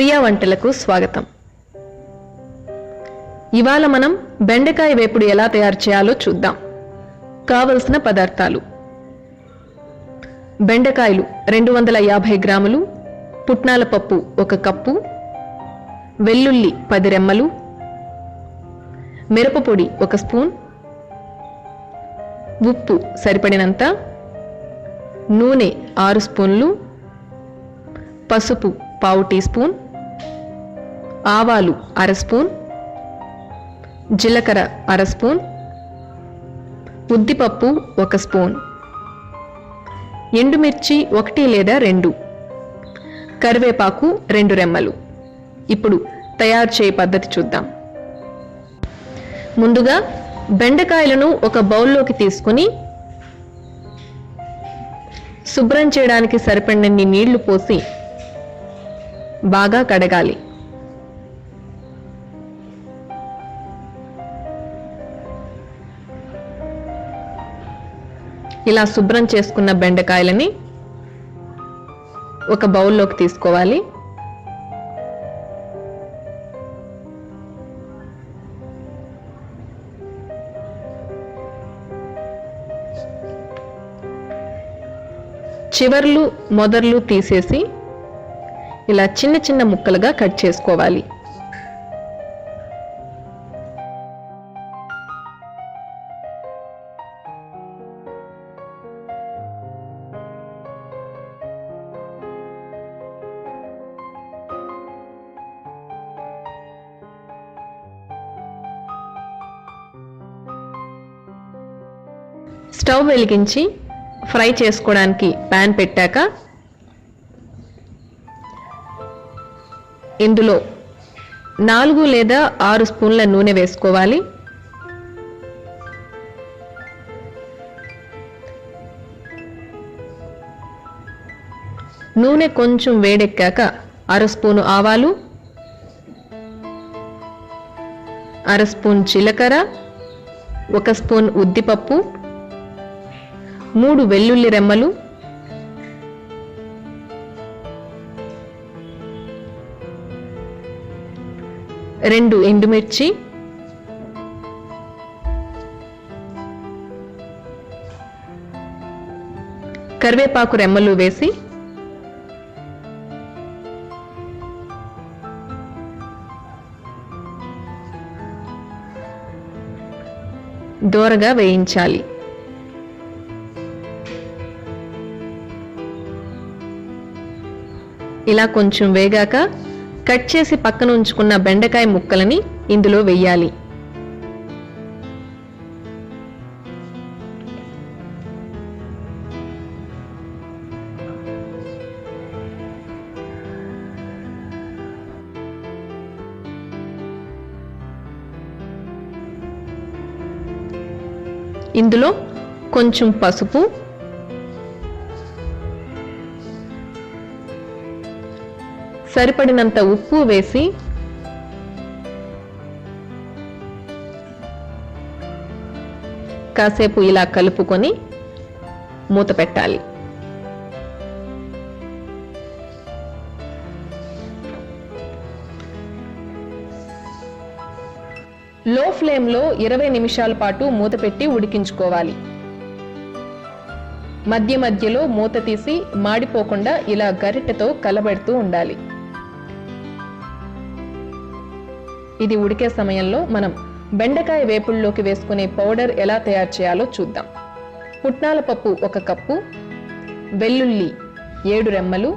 ప్రియా వంటలకు స్వాగతం. ఇవాళ మనం బెండకాయ వేపుడు ఎలా తయారు చేయాలో చూద్దాం. కావలసిన పదార్థాలు. బెండకాయలు రెండు వందల యాభై గ్రాములు పుట్నాల పప్పు ఒక కప్పు వెల్లుల్లి పది రెమ్మలు మిరపపొడి ఒక స్పూన్ ఉప్పు సరిపడినంత నూనె ఆరు స్పూన్లు పసుపు పావు టీ స్పూన్ ఆవాలు అర స్పూన్ జీలకర్ర అర స్పూన్ ఉద్దిపప్పు ఒక స్పూన్ ఎండుమిర్చి ఒకటి లేదా రెండు కరివేపాకు రెండు రెమ్మలు. ఇప్పుడు తయారు చేయ పద్ధతి చూద్దాం. ముందుగా బెండకాయలను ఒక బౌల్లోకి తీసుకుని శుభ్రం చేయడానికి సరిపడినన్ని నీళ్ళు పోసి బాగా కడగాలి. ఇలా శుభ్రం చేసుకున్న బెండకాయలని ఒక బౌల్లోకి తీసుకోవాలి. చివర్లు మొదర్లు తీసేసి ఇలా చిన్న చిన్న ముక్కలుగా కట్ చేసుకోవాలి. స్టవ్ వెలిగించి ఫ్రై చేసుకోవడానికి ప్యాన్ పెట్టాక ఇందులో నాలుగు లేదా ఆరు స్పూన్ల నూనె వేసుకోవాలి. నూనె కొంచెం వేడెక్కాక అర స్పూను ఆవాలు అర స్పూన్ జీలకర్ర ఒక స్పూన్ ఉద్దిపప్పు మూడు వెల్లుల్లి రెమ్మలు. రెండు ఎండుమిర్చి. కరివేపాకు రెమ్మలు వేసి. దోరగా వేయించాలి. ఇలా కొంచెం వేగాక కట్ చేసి పక్కన ఉంచుకున్న బెండకాయ ముక్కలని ఇందులో వెయ్యాలి. ఇందులో కొంచెం పసుపు సరిపడినంత ఉప్పు వేసి కాసేపు ఇలా కలుపుకొని మూత పెట్టాలి. లో ఫ్లేమ్లో ఇరవై నిమిషాల పాటు మూత పెట్టి ఉడికించుకోవాలి. మధ్య మధ్యలో మూత తీసి మాడిపోకుండా ఇలా గరిటెతో కలబెడుతూ ఉండాలి. ఇది ఉడికే సమయంలో మనం బెండకాయ వేపుల్లోకి వేసుకునే పౌడర్ ఎలా తయారు చేయాలో చూద్దాం. పుట్నాల పప్పు ఒక కప్పు వెల్లుల్లి ఏడు రెమ్మలు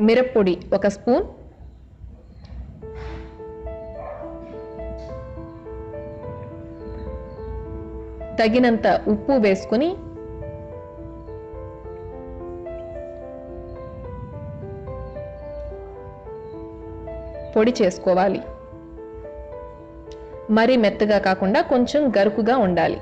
మిరప్పొడి ఒక స్పూన్ తగినంత ఉప్పు వేసుకుని పొడి చేసుకోవాలి. మరీ మెత్తగా కాకుండా కొంచెం గరుకుగా ఉండాలి.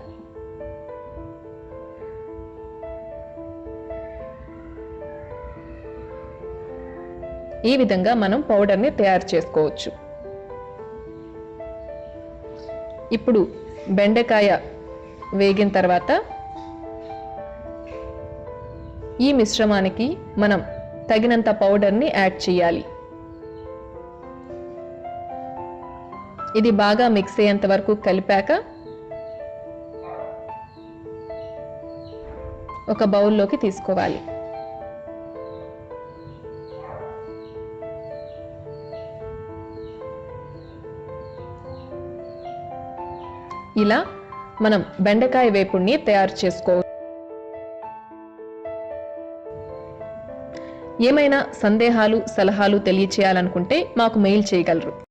ఈ విధంగా మనం పౌడర్ని తయారు చేసుకోవచ్చు. ఇప్పుడు బెండకాయ వేగిన తర్వాత ఈ మిశ్రమానికి మనం తగినంత పౌడర్ని యాడ్ చేయాలి. ఇది బాగా మిక్స్ అయ్యేంత వరకు కలిపాక ఒక బౌల్లోకి తీసుకోవాలి. ఇలా మనం బెండకాయ వేపుడిని తయారు చేసుకో ఏమైనా సందేహాలు సలహాలు తెలియచేయాలనుకుంటే మాకు మెయిల్ చేయగలరు.